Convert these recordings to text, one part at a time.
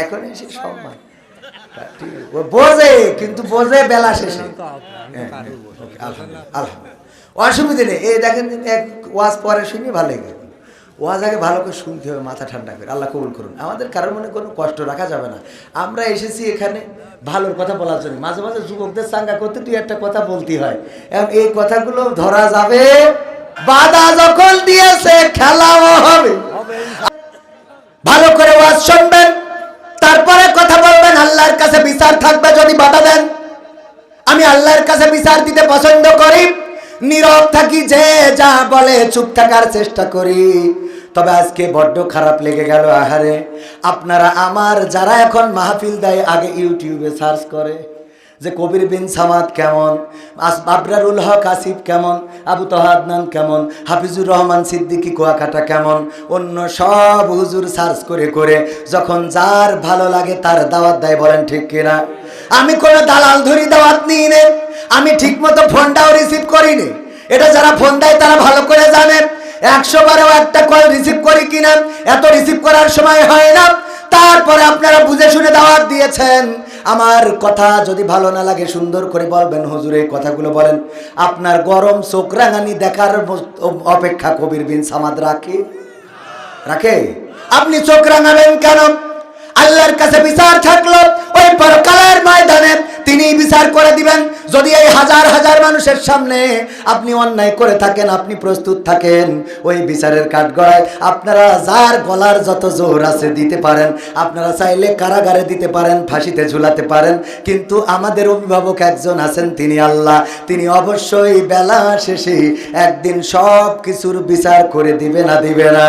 এখন এসে সম্মান বোঝে কিন্তু বোঝে বেলা শেষে। হ্যাঁ, হ্যাঁ। অসুবিধে নেই। এই দেখেন এক ওয়াজ পরে শুনি ভালো লাগে। ওয়াজ আগে ভালো করে শুনতে হবে মাথা ঠান্ডা করে। আল্লাহ কবুল করুন। আমাদের কারোর মনে কোনো কষ্ট রাখা যাবে না। আমরা এসেছি এখানে ভালোর কথা বলার জন্য। মাঝে মাঝে যুবকদের চাঙ্গা করতে তুই একটা কথা বলতে হয়। এবং এই কথাগুলো ধরা যাবে বাধা যখন দিয়েছে খেলাও হবে। ভালো করে ওয়াজ শুনবেন। তারপরে কথা বলবেন, আল্লাহর কাছে বিচার থাকবে যদি বাধা দেন। আমি আল্লাহর কাছে বিচার দিতে পছন্দ করি, নীরব থাকি, যে যা বলে চুপ থাকার চেষ্টা করি। তবে আজকে বড্ড খারাপ লেগে গেল, আহারে। আপনারা আমার, যারা এখন মাহফিল দেয়, আগে ইউটিউবে সার্চ করে। যে কবির বিন সামাদ কেমন? আবরারুল হক আসিফ কেমন? আবু তহাদনান কেমন? হাফিজুর রহমান সিদ্দিকী কুয়াকাটা কেমন? অন্য সব হুজুর সার্চ করে করে যখন যার ভালো লাগে তার দাওয়াত দেয়, বলেন ঠিক কিনা? আমি কোনো দালাল ধরি দাওয়াত নিই নে। আমি ঠিক মতো ফোনটাও রিসিভ করিনি এটা যারা ফোন দেয় তারা ভালো করে জানেন একশো বারেও একটা কল রিসিভ করি কিনা? এত রিসিভ করার সময় হয় না। তারপরে আপনারা বুঝে শুনে দাওয়াত দিয়েছেন। আমার কথা যদি ভালো না লাগে, সুন্দর করে বলবেন, হুজুর এই কথাগুলো বলেন। আপনার গরম চোখ রাঙানি দেখার অপেক্ষা কবির বিন সামাদ রাখে? রাখে? আপনি চোখ রাঙাবেন কেন? আল্লাহর কাছে বিচার থাকল পরকালের ময়দানে তিনি বিচার করে দিবেন। যদি এই হাজার হাজার মানুষের সামনে আপনি অন্যায় করে থাকেন, আপনি প্রস্তুত থাকেন, ওই বিচারের কাঠগড়ায় আপনারা যার গলার যত জোর আছে দিতে পারেন, আপনারা চাইলে কারাগারে দিতে পারেন, ফাঁসিতে ঝুলাতে পারেন। কিন্তু আমাদের অভিভাবক একজন আছেন তিনি আল্লাহ। তিনি অবশ্যই বেলা শেষে একদিন সব কিছুর বিচার করে দিবে না দিবে না।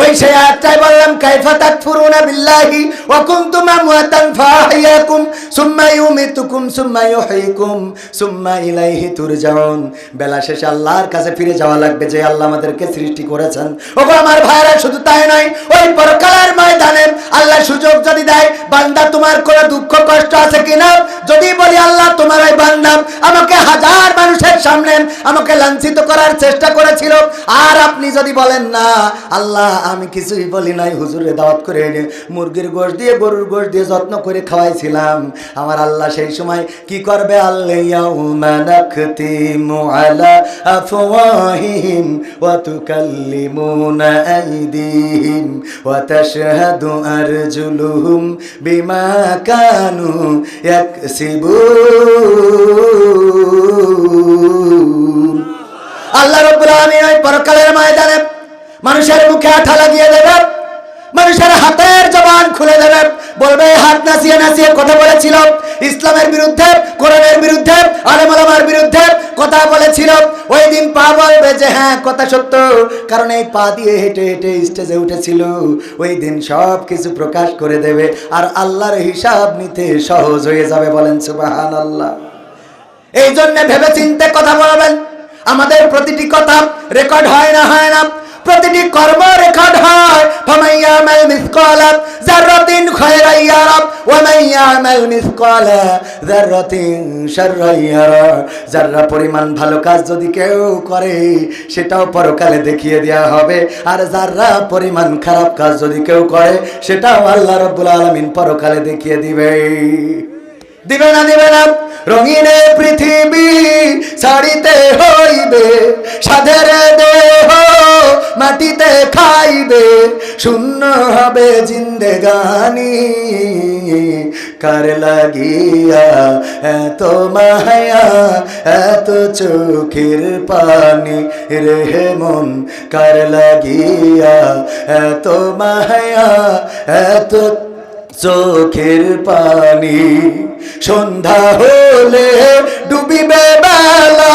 ওই সেই আয়াতটাই বললাম, কাইফা তাকফুরুনা বিল্লাহি ওয়া কুনতুম আমওয়াতান ফাহিয়াকুম সুম্মা ইউমিতুকুম, সুম্মা ইউহয়িকুম সুম্মা ইলাইহি তুরজাউন। বেলা শেষে আল্লাহর কাছে ফিরে যাওয়া লাগবে, যে আল্লাহ আমাদেরকে সৃষ্টি করেছেন। ওগো আমার ভাইরা, শুধু তাই নয়, ওই পরকালের ময়দানে আল্লাহ সুযোগ যদি দেয়, বান্দা তোমার কোনো দুঃখ, কষ্ট আছে কিনা? যদি বলি, আল্লাহ তোমার ওই বান্দা আমাকে হাজার মানুষের সামনে আমাকে লাঞ্ছিত করার চেষ্টা করেছিল। আর আপনি যদি বলেন, না, আল্লাহ আমি কিছুই বলি নাই হুজুরে দাওয়াত করে মুরগির গোশ দিয়ে, গরুর গোশ দিয়ে যত্ন করে খাওয়াইছিলাম। আমার আল্লাহ সেই সময় কি করবে? আল্লাহ বিমা কানু ওই পরকালের ময়দানে মানুষের মুখে আঠা লাগিয়ে দেবে, মানুষের হাতের জবান খুলে দেবে, বলবে, হাত নাচিয়ে নাচিয়ে কথা বলেছিল, ইসলামের বিরুদ্ধে, কোরআনের বিরুদ্ধে আলেমালামার বিরুদ্ধে কথা বলেছিল। ওই দিন পা বলবে যে হ্যাঁ কথা সত্য, কারণ এই পা দিয়ে হেঁটে হেঁটে স্টেজে উঠেছিল। ওই দিন সব কিছু প্রকাশ করে দেবে, আর আল্লাহর হিসাব নিতে সহজ হয়ে যাবে বলেন সুবাহান আল্লাহ এই জন্য ভেবে চিন্তে কথা বলবেন, আমাদের প্রতিটি কথা রেকর্ড হয় না হয় না। প্রতিটি কর্ম রেকর্ড হয়। ফামাইয়ামাল মিসকালা যাররাতিন খায়রান ইয়ারা ওয়া মাইয়ামাল মিসকালা যাররাতিন শাররান ইয়ারা যারা পরিমাণ ভালো কাজ যদি কেউ করে, সেটাও পরকালে দেখিয়ে দেওয়া হবে। আর যারা পরিমাণ খারাপ কাজ যদি কেউ করে, সেটাও আল্লাহ রাব্বুল আলামিন পরকালে দেখিয়ে দিবে। দিবে না দিবে না। রঙিনে পৃথিবী ছাড়িতে হইবে, সাধের খাইবে শূন্য হবে জিন্দেগানি। কার লাগিয়া এত মায়া, এত চোখের পানি রে মন। কার লাগিয়া এত মায়া, এত চোখের পানি। সন্ধ্যা হলে ডুবিবে বেলা।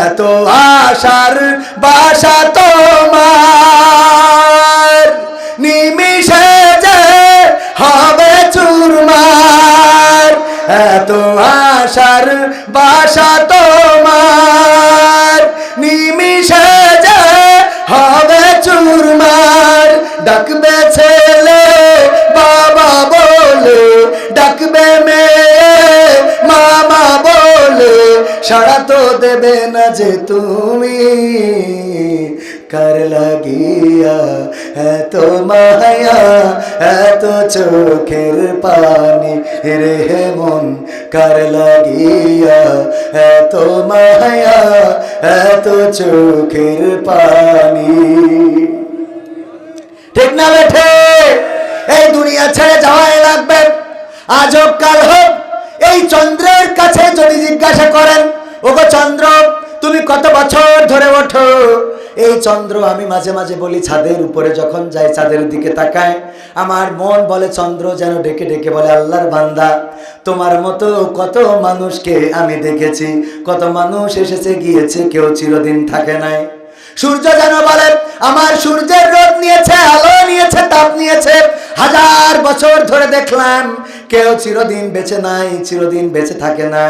এত আশার বাসা তোমার। নিমিষে যে হবে চুরমার। এত আশার বাসা তোমার সারা তো দেবে না যে তুমি। কার লাগিয়া এত মায়া, এত চোখের পানি। রে মন, কার লাগিয়া এত মায়া, এত চোখের পানি। ঠিক না বেঠে, এই দুনিয়া ছেড়ে যাওয়াই লাগবে। আজ হোক কাল হোক এই চন্দ্রের কাছে যদি জিজ্ঞাসা করেন, ওগো চন্দ্র, তুমি কত বছর ধরে ওঠো? এই চন্দ্র আমি মাঝে মাঝে বলি, ছাদের উপরে যখন যাই, ছাদের দিকে তাকায় আমার মন বলে, চন্দ্র যেন ডেকে ডেকে বলে, আল্লাহর বান্দা, তোমার মতো কত মানুষকে আমি দেখেছি। কত মানুষ এসেছে, গিয়েছে, কেউ চিরদিন থাকে নাই। সূর্য যেন বলে, আমার সূর্যের রোদ নিয়েছে, আলো নিয়েছে, তাপ নিয়েছে। হাজার বছর ধরে দেখলাম কেউ চিরদিন বেঁচে নাই, চিরদিন বেঁচে থাকে না।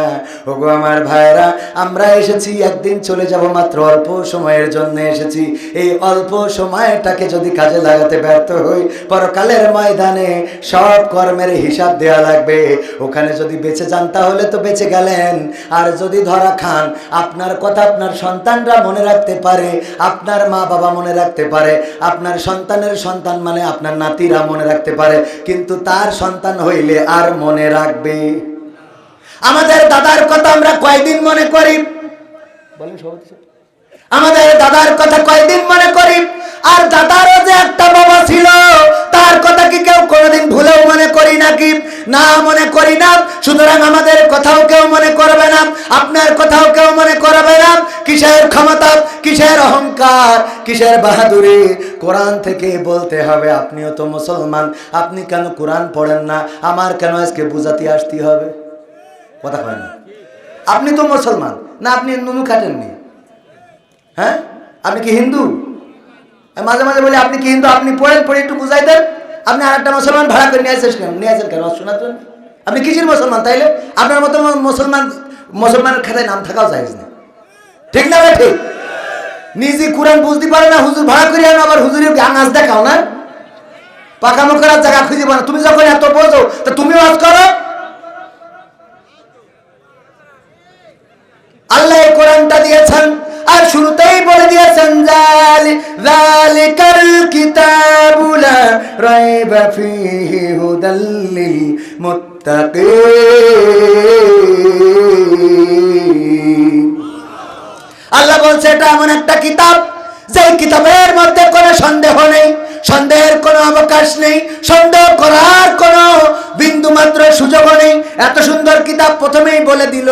ওগো আমার ভাইরা আমরা এসেছি, একদিন চলে যাব মাত্র অল্প সময়ের জন্য এসেছি। এই অল্প সময়টাকে যদি কাজে লাগাতে ব্যর্থ হই, পরকালের ময়দানে সব কর্মের হিসাব দেওয়া লাগবে। ওখানে যদি বেঁচে যান, তাহলে তো বেঁচে গেলেন। আর যদি ধরা খান, আপনার কথা আপনার সন্তানরা মনে রাখতে পারে, আপনার মা বাবা মনে রাখতে পারে, আপনার সন্তানের সন্তান মানে আপনার নাতিরা মনে রাখতে পারে। কিন্তু তার সন্তান হইলে আর মনে রাখবে। আমাদের দাদার কথা আমরা কয়দিন মনে করি? বলেন আমাদের দাদার কথা কয়দিন মনে করি? আর দাদারও যে একটা বাবা ছিল তার কথা কি কেউ কোনোদিন ভুলেও মনে করি নাকি? না মনে করি না। সুতরাং আমাদের কথাও কেউ মনে করবে না। আপনার কথাও কেউ মনে করবে না। কিসের ক্ষমতা? কিসের অহংকার? কিসের বাহাদুরি? কোরআন থেকে বলতে হবে, আপনিও তো মুসলমান। আপনি কেন কোরআন পড়েন না? আমার কেন আজকে বুঝাতে আসতে হবে? কথা কয় না। আপনি তো মুসলমান। না, আপনি নুনু খাটেননি। হ্যাঁ? আপনি কি হিন্দু? মাঝে মাঝে বলি, আপনি কি হিন্দু? আপনি পড়েন, পড়ে একটু বুঝাই দেন। আপনি আর একটা মুসলমান ভাড়া করে নিয়ে আসেন কেন? নিয়ে আসেন কেন? শোনার আপনি কিসের মুসলমান তাইলে? আপনার মতো মুসলমান, মুসলমানের খাতায় নাম থাকাও যায় না। ঠিক না ভাই, ঠিক? নিজে কোরআন বুঝতে পারে না, হুজুর ভাড়া করে আনো, আবার হুজুরের গান দেখাও না। পাকামো করার জায়গা খুঁজে পাও তুমি যখন এত বোঝো, তা তুমিও আজ করো। আল্লাহ কোরআনটা দিয়েছেন, আর শুরুতেই বলে দিয়েছেন, জালি আল্লাহ বলছে, এটা এমন একটা কিতাব যে কিতাবের মধ্যে কোনো সন্দেহ নেই, সন্দেহের কোনো অবকাশ নেই, সন্দেহ করার কোনো বিন্দু মাত্র সুযোগ নেই। এত সুন্দর কিতাব প্রথমেই বলে দিল,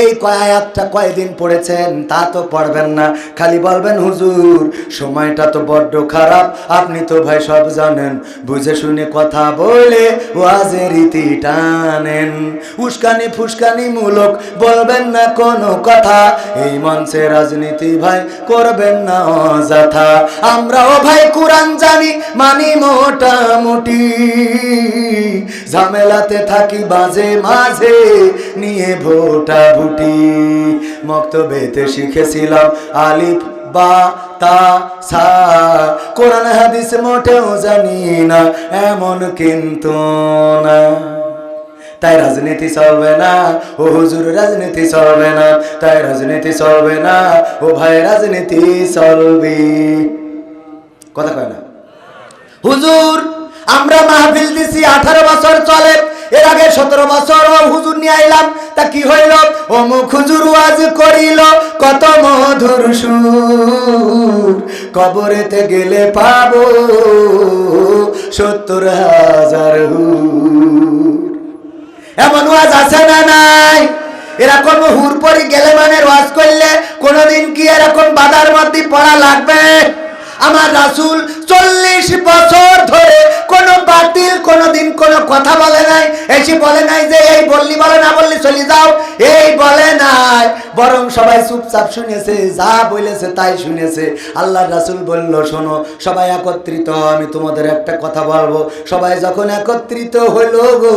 এই কয়াতটা কয়দিন পড়েছেন তা তো পড়বেন না। খালি বলবেন, হুজুর, সময়টা তো বড্ড খারাপ। আপনি তো ভাই সব জানেন। বুঝে শুনে কথা বলে ওয়াজের রীতি টানেন। উস্কানি ফুসকানি মূলক, বলবেন না কোনো কথা। এই মঞ্চে রাজনীতি ভাই করবেন না অযথা। আমরাও ভাই কোরআন জানি, মানি মোটামুটি। ঝামেলাতে থাকি বাজে মাঝে নিয়ে ভোটা ভুটি। মক্তবেতে শিখেছিলাম বা, তা, সা। কোরআন, হাদিস মোটেও জানি না, এমন কিন্তু না। তাই রাজনীতি চলবে না, ও হুজুর রাজনীতি চলবে না, তাই রাজনীতি চলবে না, ও ভাই রাজনীতি চলবে। কথা কয় না। হুজুর, আমরা মাহফিল দিছি আঠারো বছর চলে। এর আগে সতেরো বছর ও হুজুর নিয়ে আইলাম, তা কি হইল? মুখ হুজুর ওয়াজ করিল, কত মধুর সুর। কবরেতে গেলে পাবো সত্তর হাজার এমন ওয়াজ আছে না নাই? এরকম হুর পরি গেলে মানে ওয়াজ করলে কোনোদিন কি এরকম বাধার মধ্যে পড়া লাগবে? আমার রাসূল চল্লিশ বছর ধরে কোনো বাতিল কোনোদিন কোনো কথা বলে নাই। এসে বলে নাই যে, এই বললি বলে না বললি চলে যাও। এই বলে নাই। বরং সবাই চুপচাপ শুনেছে, যা বলেছে তাই শুনেছে। আল্লাহ রাসূল বলল, শোনো, সবাই একত্রিত, আমি তোমাদের একটা কথা বলব। সবাই যখন একত্রিত হইল গো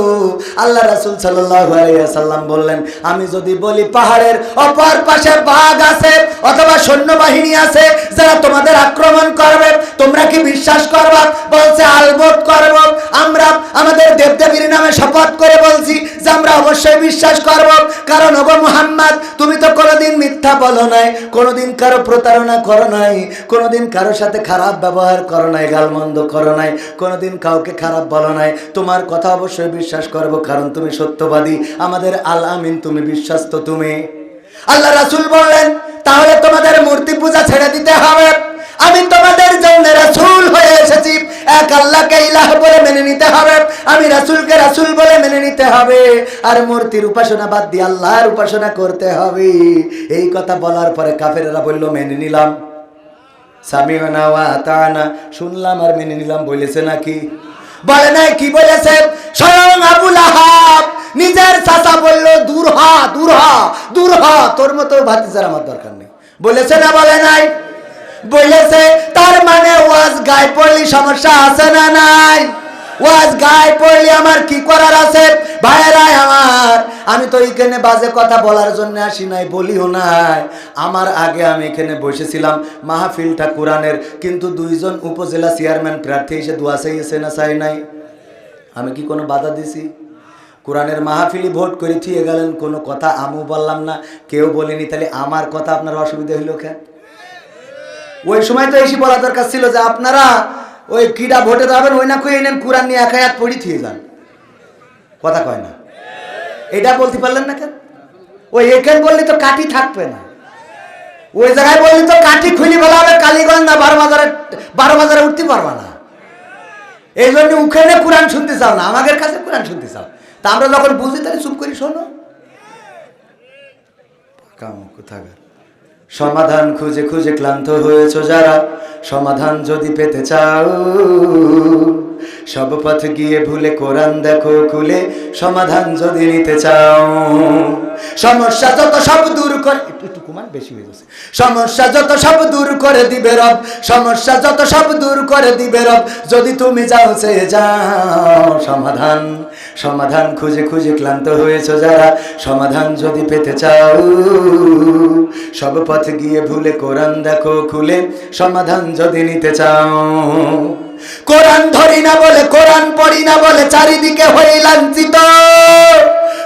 আল্লাহ রাসূল সাল্লাম বললেন, আমি যদি বলি পাহাড়ের অপর পাশে বাঘ আছে অথবা সৈন্যবাহিনী আছে, যারা তোমাদের আক্রমণ করবে, তোমরা কি বিশ্বাস করবা? বলছে আলবত করব। আমরা আমাদের দেবদেবীর নামে শপথ করে বলছি যে আমরা অবশ্যই বিশ্বাস করব। কারণ, ওগো মুহাম্মদ, তুমি তো কোনোদিন মিথ্যা বলো নাই, কোনোদিন কারও প্রতারণা করো নাই, কোনোদিন কারও সাথে খারাপ ব্যবহার করো নাই, গালমন্দ করো নাই, কোনোদিন কাউকে খারাপ বলো নাই। তোমার কথা অবশ্যই বিশ্বাস করব, কারণ তুমি সত্যবাদী। আমাদের আল আমিন, তুমি বিশ্বাস্ত তুমি। আল্লাহ রাসূল বললেন, তাহলে তোমাদের মূর্তি পূজা ছেড়ে দিতে হবে। আমি তোমাদের জন্য রাসূল হয়ে এসেছি। এক আল্লাহকে ইলাহ বলে মেনে নিতে হবে। আমি রাসূলকে রাসূল বলে মেনে নিতে হবে। আর মূর্তির উপাসনা বাদ দিয়ে আল্লাহর উপাসনা করতে হবে। এই কথা বলার পরে কাফেরেরা বলল, মেনে নিলাম। ওয়া আতানা শুনলাম আর মেনে নিলাম বলেছে নাকি? বলে নাই, কি বলেছে? স্বয়ং আবুল আহাব নিজের চাচা বলল, দূর হ দূর হ দূর হ, তোর মতো ভাতিজার আমার দরকার নেই। বলেছে না, বলে নাই। বলেছে, তার মানে ওয়াজ গায়ে পড়লি সমস্যা আছে না নাই? ওয়াজ গায়ে পড়লি আমার কি করার আছে? ভাইয়েরাই আমার, আমি তো এখানে বাজে কথা বলার জন্য আসি নাই, বলিও নাই। আমার আগে আমি এখানে বসেছিলাম মাহফিলটা কোরআনের, কিন্তু দুইজন উপজেলা চেয়ারম্যান প্রার্থী এসে দোয়া চাইছে না চাই নাই। আমি কি কোনো বাধা দিছি? কোরআনের মাহফিলি ভোট করে থিয়ে গেলেন, কোনো কথা আমু বললাম না, কেউ বলেনি, তাহলে আমার কথা আপনার অসুবিধা হইল কেন? ওই সময় তো এসে বলা দরকার ছিল যে আপনারা ওই কিডা ভোটে যাবেন ওই না কই নেন, কোরআন নিয়ে এক হাত পড়ি থিয়ে যান। কথা কয় না। এটা বলতে পারলেন না কেন? ওই এখানে বললে তো কাঠি থাকবে না। ওই জায়গায় বললে তো কাঠি খুলি বলা হবে, কালীগঞ্জ না বারো বাজারে বারো বাজারে উঠতে পারবা না। এই জন্য উখানে কোরআন শুনতে চাও না, আমাদের কাছে কোরআন শুনতে চাও। তা আমরা যখন বুঝি তাহলে চুপ করি শোনো। কাম কোথাকার। সমাধান খুঁজে খুঁজে ক্লান্ত হয়েছ যারা, সমাধান যদি পেতে চাও। সব পথ গিয়ে ভুলে কোরআন দেখো খুলে, সমাধান যদি নিতে চাও। সমস্যা যত সব দূর করে, একটু একটু কুমার বেশি হয়ে যাচ্ছে। সমস্যা যত সব দূর করে দিবে রব, সমস্যা যত সব দূর করে দিবে রব, যদি তুমি যাও সে যাও, সমাধান সমাধান খুঁজে খুঁজে ক্লান্ত হয়েছ যারা, সমাধান যদি পেতে চাও। সব পথ গিয়ে ভুলে কোরআন দেখো খুলে, সমাধান যদি নিতে চাও। কোরআন ধরি না বলে, কোরআন পড়ি না বলে চারিদিকে হয়ে লাঞ্ছিত।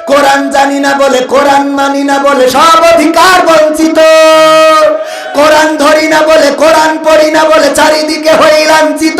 কোরআন জানি না বলে, কোরআন মানি না বলে সব অধিকার বঞ্চিত। কোরআন ধরি না বলে, কোরআন পড়ি না বলে চারিদিকে হয়ে লাঞ্ছিত।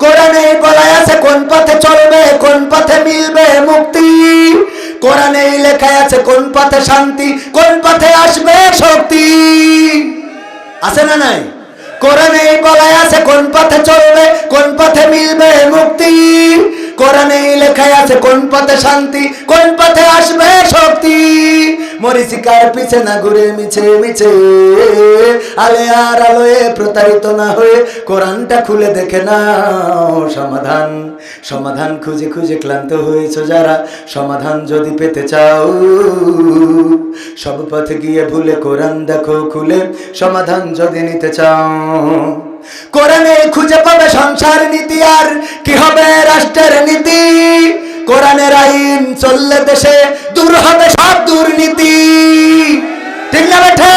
কোরআনে বলা আছে কোন পথে চলবে, কোন পথে মিলবে মুক্তি? কোরআনে লেখা আছে কোন পথে শান্তি, কোন পথে আসবে শক্তি? আছে না নাই? কোরআনে বলায় আছে কোন পথে চলবে, কোন পথে মিলবে মুক্তি? কোরআনে লেখায় আছে কোন পথে শান্তি, কোন পথে আসবে শক্তি? মরিচিকার পিছে না ঘুরে মিছে মিছে, আলে আর আলোয় প্রতারিত না হয়ে কোরআনটা খুলে দেখে না সমাধান। সমাধান খুঁজে খুঁজে ক্লান্ত হয়েছে যারা, সমাধান যদি পেতে চাও। সব পথে গিয়ে ভুলে কোরআন দেখো খুলে, সমাধান যদি নিতে চাও। কোরআনে খুঁজে পাবে সংসার নীতি আর কি হবে রাষ্ট্রের নীতি। কোরআনের আইন চললে দেশে দূর হবে সব দুর্নীতি। ঠিক না বেঠে?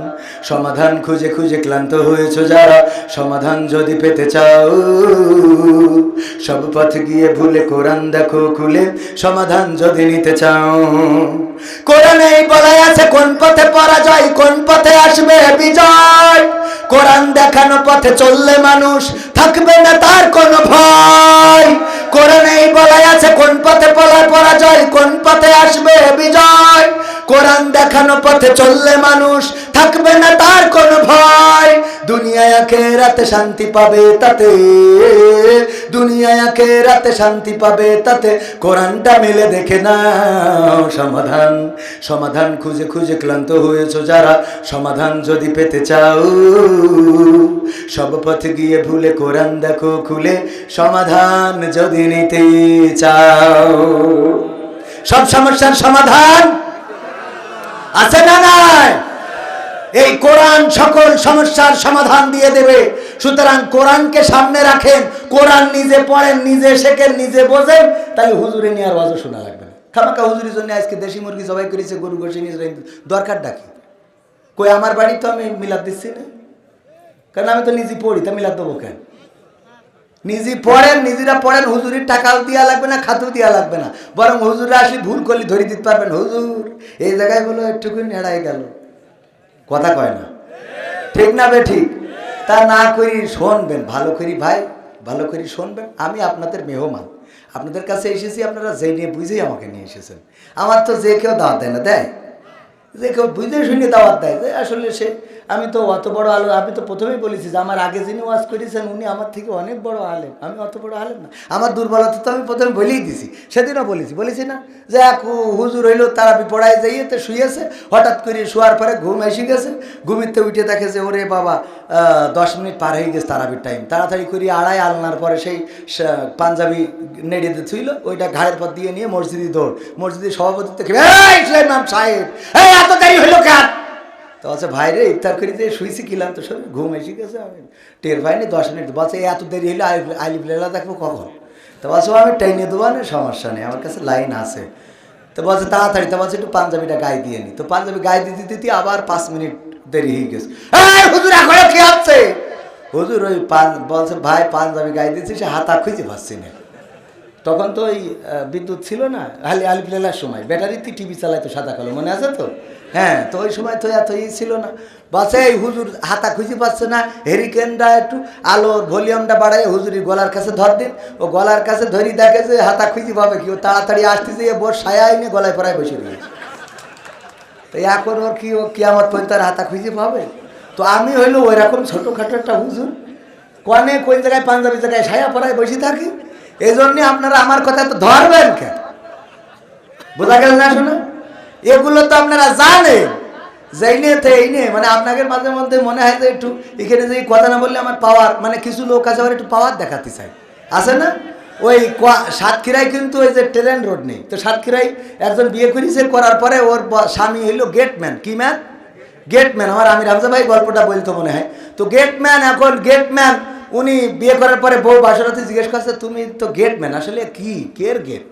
সমাধান খুঁজে খুঁজে ক্লান্ত হয়েছ যারা, সমাধান যদি পেতে চাও। সব পথ গিয়ে ভুলে কোরআন দেখো খুলে, সমাধান যদি নিতে চাও। কোরআনে বলা আছে, কোন পথে পরাজয়, কোন পথে আসবে বিজয়? কোরআন দেখানো পথে চললে মানুষ থাকবে না তার কোনো ভয়। কোরআনে বলা আছে, কোন পথে পলায় পরাজয়, কোন পথে আসবে বিজয়? কোরআন দেখানো পথে চললে মানুষ থাকবে না, তার কোনো ভয়। দুনিয়া দুনিয়ায় রাতে শান্তি পাবে তাতে। দুনিয়ায় রাতে শান্তি পাবে তাতে। কোরআনটা মেলে দেখে না সমাধান। সমাধান খুঁজে খুঁজে ক্লান্ত হয়েছ যারা। সমাধান যদি পেতে চাও, সব পথে গিয়ে ভুলে কোরআন দেখো খুলে। সমাধান যদি নিতে চাও, সব সমস্যার সমাধান আছে না নাই? এই কোরআন সকল সমস্যার সমাধান দিয়ে দেবে। সুতরাং কোরআনকে সামনে রাখেন, কোরআন নিজে পড়েন, নিজে শেখেন, নিজে বোঝেন, তাই হুজুরে নিয়ে আর শোনা লাগবে খামাকা হুজুরের জন্য আজকে দেশি মুরগি জবাই করেছে, গরু গোসে নিয়ে দরকার ডাকি কই, আমার বাড়ি তো আমি মিলাদ দিচ্ছি না? কারণ আমি তো নিজে পড়ি, তা মিলাদ দেবো কেন? নিজে পড়েন, নিজেরা পড়েন, হুজুরির টাকাও দেওয়া লাগবে না খাতেও দেওয়া লাগবে না। বরং হুজুরে আসলে ভুল করলে ধরে দিতে পারবেন, হুজুর, এই জায়গায় বলো একটুকু নেড়াই গেল। কথা কয় না। ঠিক না বে ঠিক? তা না করি শুনবেন, ভালো করি ভাই, ভালো করি শুনবেন, আমি আপনাদের মেহমান। আপনাদের কাছে এসেছি, আপনারা যে নিয়ে বুঝেই আমাকে নিয়ে এসেছেন। আমার তো যে কেউ দাওয়াত দেয় না, দেয়। যে কেউ বুঝে শুনে দাওয়াত দেয়, যে আসলে সে আমি তো অত বড় আলো, আমি তো প্রথমেই বলেছি যে আমার আগে যিনি ওয়াজ করেছেন, উনি আমার থেকে অনেক বড় আলেম। আমি অত বড় আলেম না। আমার দুর্বলতা তো আমি প্রথমে বলেই দিছি। সেদিনও বলেছি। বলেছি না, যে এক হুজুর হইল তারা পড়ায় যাইয়ে তো শুয়েছে, হঠাৎ করে শোয়ার পরে ঘুম এসে গেছে। ঘুমিতে উঠে দেখে যে, ওরে বাবা দশ মিনিট পার হয়ে গেছে তারাবির টাইম তাড়াতাড়ি করে আড়াই আলনার পরে সেই পাঞ্জাবি নেড়ে ছিল ওইটা ঘাড়ের পর দিয়ে নিয়ে মসজিদে দৌড়। মসজিদে সভাপতিত্ব ইসলাম সাহেব এত দেরি হইল কেন? তো বলছে, ভাইরে, ইফতার করি যে শুয়েছি কিলাম তো শরীর ঘুম এসে গেছে আমি টের পাইনি দশ মিনিট। বলছে এত দেরি হইলে আলিফ লেলা দেখব কখন? তো বলছে আমি টেনে দেবো না সমস্যা নেই, আমার কাছে লাইন আছে। তো বলছে, তাড়াতাড়ি। তো বলছে, একটু পাঞ্জাবিটা গায়ে দিয়ে নি। তো পাঞ্জাবি গায়ে দিতে দিতে আবার পাঁচ মিনিট দেরি হয়ে গেছে। হুজুর হুজুর ওই বলছে, ভাই, পাঞ্জাবি গায়ে দিচ্ছি সে হাতা খুঁজে পাচ্ছি না। তখন তো ওই বিদ্যুৎ ছিল না আলি আলিফ লেলার সময়। ব্যাটারিতে টিভি চালাইতো সাদা কালো, মনে আছে তো? হ্যাঁ তো ওই সময় তো এত ই ছিল না। বাসে এই হুজুর হাতা খুঁজে পাচ্ছে না, হেরিকেনটা একটু আলোর ভলিউমটা বাড়াই হুজুরি গলার কাছে ধর দিন। ও গলার কাছে ধরি দেখে যে হাতা খুঁজে পাবে কি, ও তাড়াতাড়ি আসতেছে এ বোর সায়া এনে গলায় পড়ায় বসে রয়েছে তো এখন ওর কি, ও কিয়ামত পর্যন্ত হাতা খুঁজে পাবে? তো আমি হইল ওই রকম ছোটোখাটো একটা হুজুর, কনে কোন জায়গায় পাঞ্জাবি জায়গায় সায়া পড়ায় বসে থাকি। এই জন্যে আপনারা আমার কথা তো ধরবেন কেন? বোঝা গেল না শোনো? এগুলো তো আপনারা জানেন। যাইনে তো এই নে মানে আপনাদের মাঝে মধ্যে মনে হয় যে একটু, এখানে যে কথা না বললে আমার পাওয়ার মানে কিছু লোক আছে আবার একটু পাওয়ার দেখাতে চাই আছে না? ওই সাতক্ষীরায় কিন্তু ওই যে ট্রেন রোড নেই। তো সাতক্ষীরায় একজন বিয়ে করেছে, করার পরে ওর স্বামী হইল গেটম্যান। কি ম্যান? গেটম্যান। আমার আমি রামজা ভাই গল্পটা বলতো মনে হয়। তো গেটম্যান, এখন গেটম্যান, উনি বিয়ে করার পরে বউ বাসরাতে জিজ্ঞেস করছে, তুমি তো গেটম্যান, আসলে কি? কের গেট?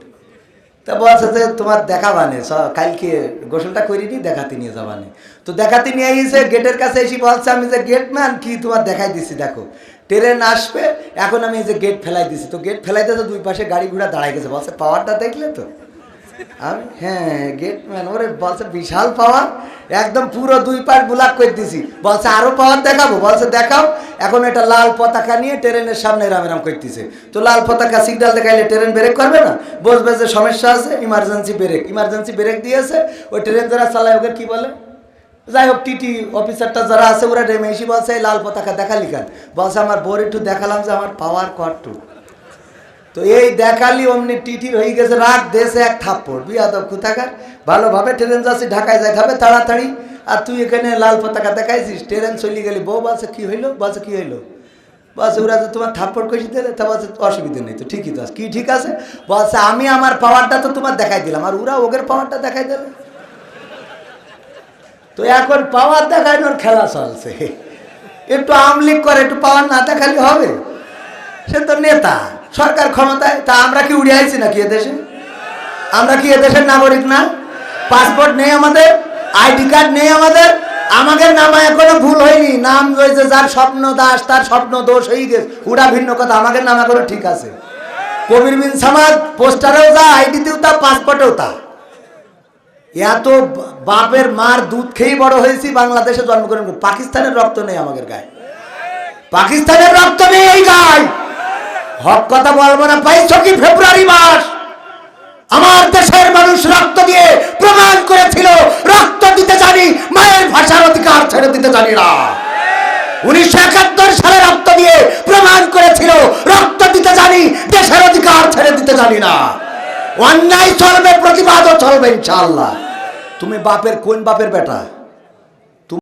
তা বলছে যে তোমার দেখা বানে কালকে গোসলটা করিনি দেখাতে নিয়ে যাবানে তো দেখাতে নিয়ে এসে গেটের কাছে এসে বলছে আমি যে গেটম্যান কি তোমার দেখাই দিছি, দেখো। ট্রেন আসবে, এখন আমি এই যে গেট ফেলাই দিছি। তো গেট ফেলাই দিয়েছে, দুই পাশে গাড়ি ঘোড়া দাঁড়াই গেছে। বলছে পাওয়ারটা দেখলে তো। আমি হ্যাঁ গেটম্যান ওরে বলছে বিশাল পাওয়ার একদম পুরো দুই পাশ ব্লাক করে দিছি। বলছে আরও পাওয়ার দেখাবো? বলছে, দেখাও। এখন এটা লাল পতাকা নিয়ে ট্রেনের সামনে রাম রাম করতেছে। তো লাল পতাকা সিগন্যাল দেখাইলে ট্রেন ব্রেক করবে না? বুঝবে যে সমস্যা আছে ইমার্জেন্সি ব্রেক ইমার্জেন্সি ব্রেক দিয়েছে, ওই ট্রেন যারা চালায় ওকে কি বলে? যাই হোক, টিটি অফিসারটা যারা আছে, ওরা নেমে এসে বলছে লাল পতাকা দেখালি কেন? বলছে, আমার বোর একটু দেখালাম যে আমার পাওয়ার কটটু তো এই দেখালি অমনি টিটির হয়ে গেছে রাত দেশে এক থাপ্পড়। বিয়াদব কোথাকার? ভালোভাবে ট্রেন যাচ্ছি, ঢাকায় যাই হবে তাড়াতাড়ি। আর তুই এখানে লাল পতাকা দেখাইছিস, ট্রেন চলে গেলি। বউ বলছে, কী হইল? বলছে, কী হইল? বলছে, ওরা তো তোমার থাপ্পড় কষি দিলে তা বলছে, অসুবিধা নেই তো, ঠিকই তো। কি ঠিক আছে? বলছে, আমি আমার পাওয়ারটা তো তোমার দেখাই দিলাম, আর ওরা ওদের পাওয়ারটা দেখাই দিল। তো এখন পাওয়ার দেখানোর খেলা চলছে। একটু আমলিক করে, একটু পাওয়ার না দেখালে হবে? সে তো নেতা। সরকার ক্ষমতায়, তা আমরা কি উড়ে আইছি নাকি এদেশে? আমরা কি এদেশের নাগরিক না? পাসপোর্ট নেই আমাদের আইডি কার্ড নেই আমাদের আমাদের নামায় কোনো ভুল হয়নি। নাম রয়েছে যার স্বপ্ন দাস, তার স্বপ্ন দোষ হয়ে গেছে। ওটা ভিন্ন কথা, আমাদের নামা করে ঠিক আছে। কবির বিন সামাদ, পোস্টারেও যা আইডিতেও তা, পাসপোর্টেও তা। এত বাপের মার দুধ খেয়েই বড় হয়েছি, বাংলাদেশে জন্মগ্রহণ। পাকিস্তানের রক্ত নেই আমাদের গায়ে। পাকিস্তানের রক্ত নেই এই গায়ে। হক কথা বলব না, পাইছ কি ফেব্রুয়ারি মাস? আমার দেশের মানুষ রক্ত দিয়ে প্রমাণ করেছিল, রক্ত দিতে জানি, মায়ের ভাষার অধিকার ছেড়ে দিতে জানি না। উনিশশো একাত্তর সালে রক্ত দিয়ে প্রমাণ করেছিল, রক্ত দিতে জানি, দেশের অধিকার ছেড়ে দিতে জানি না। অন্যায় চলবে, প্রতিবাদও চলবে, ইনশাআল্লাহ। তুমি বাপের, কোন বাপের বেটা?